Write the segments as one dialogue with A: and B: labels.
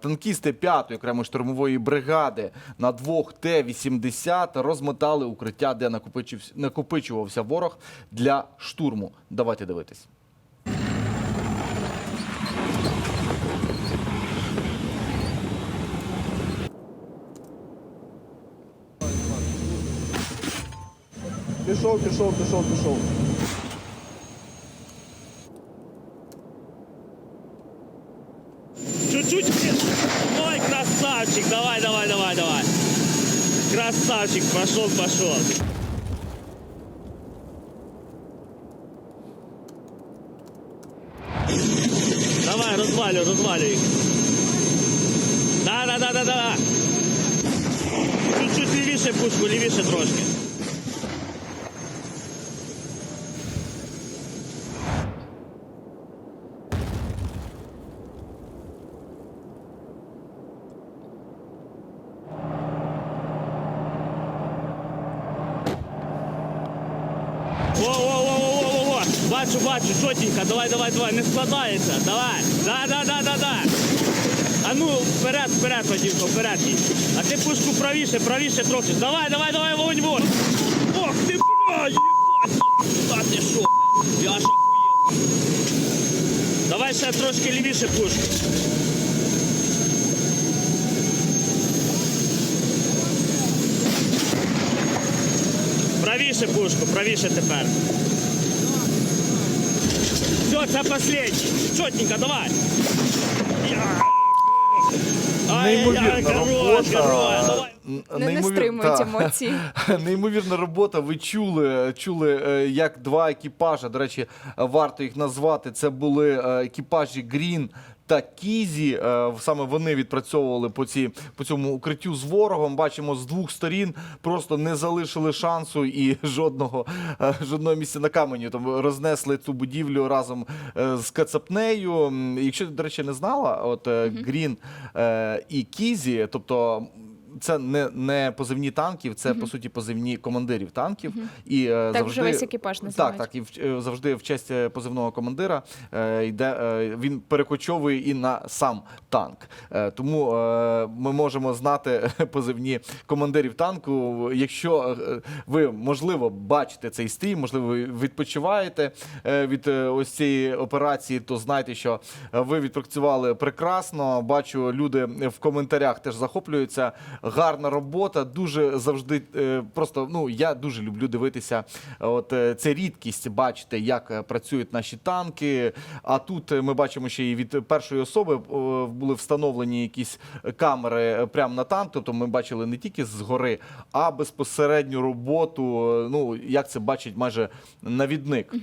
A: Танкісти 5-ї окремої штурмової бригади на двох Т-80 розмотали укриття, де накопичувався ворог для штурму. Давайте дивитись.
B: Пішов, пішов, пішов, пішов.
C: Чуть-чуть. Ой, красавчик. Давай, давай, давай, давай. Красавчик. Пошел, пошел. Давай, розвалю, розвалю їх. Да, да, да, да, да. Чуть-чуть лівіше пушку, лівіше трошки. Бачу, бачу, чотенько, давай, давай, давай, не складається, давай. Да, да, да, да, да. А ну, вперед, вперед, Вадимко, вперед. А ти пушку правіше, правіше трохи. Давай, давай, давай, вогонь, вогонь. Ох ти, бля, їбать. А ти шо, я охуєв. Давай ще трошки лівіше пушку. Правіше пушку, правіше тепер. Все, це последній. Чотненько, давай. Ай-яй-яй, хорош, хорош, давай.
D: Не, не стримують емоції.
A: Неймовірна робота. Ви чули, чули, е, як два екіпажі. До речі, варто їх назвати. Це були е, екіпажі Грін. Та Кізі, Е, саме вони відпрацьовували по, ці, по цьому укриттю з ворогом. Бачимо, з двох сторін просто не залишили шансу і жодного, жодного місця на камені. Там рознесли цю будівлю разом з Кацапнею. Якщо, до речі, не знала, от е, Грін е, і Кізі, тобто це не, не позивні танків, це по суті позивні командирів танків. І е,
D: Так вже весь екіпаж
A: так,
D: називають.
A: так, і в- е, завжди в честь е, позивного командира е, йде е, він перекочовує і на сам танк. Е, тому е, ми можемо знати позивні командирів танку. Якщо ви можливо бачите цей стрім, можливо, ви відпочиваєте від ось цієї операції, то знайте, що ви відпрацювали прекрасно. Бачу, люди в коментарях теж захоплюються. Гарна робота, дуже завжди е, просто. Ну я дуже люблю дивитися. От е, це рідкість бачити, як е, працюють наші танки. А тут ми бачимо, що і від першої особи були встановлені якісь камери прямо на танк. Тобто ми бачили не тільки згори, а безпосередню роботу. Ну як це бачить майже навідник.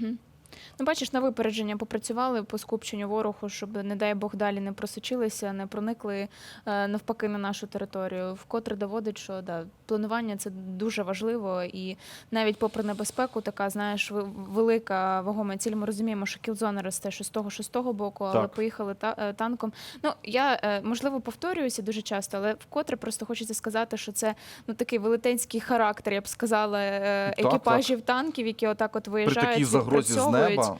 D: Ну, бачиш, на випередження попрацювали по скупченню ворогу, щоб, не дай Бог, далі не просочилися, не проникли е, навпаки на нашу територію. Вкотре доводить, що да, планування це дуже важливо, і навіть попри небезпеку, така знаєш, велика вагома ціль. Ми розуміємо, що кілзона росте що з того, що з того боку, але
A: Так.
D: поїхали та, е, танком. Ну я е, можливо повторююся дуже часто, але вкотре просто хочеться сказати, що це ну такий велетенський характер, я б сказала, е,
A: Так,
D: екіпажів танків, які отак от
A: При
D: виїжджають.
A: такій загрозі з неба.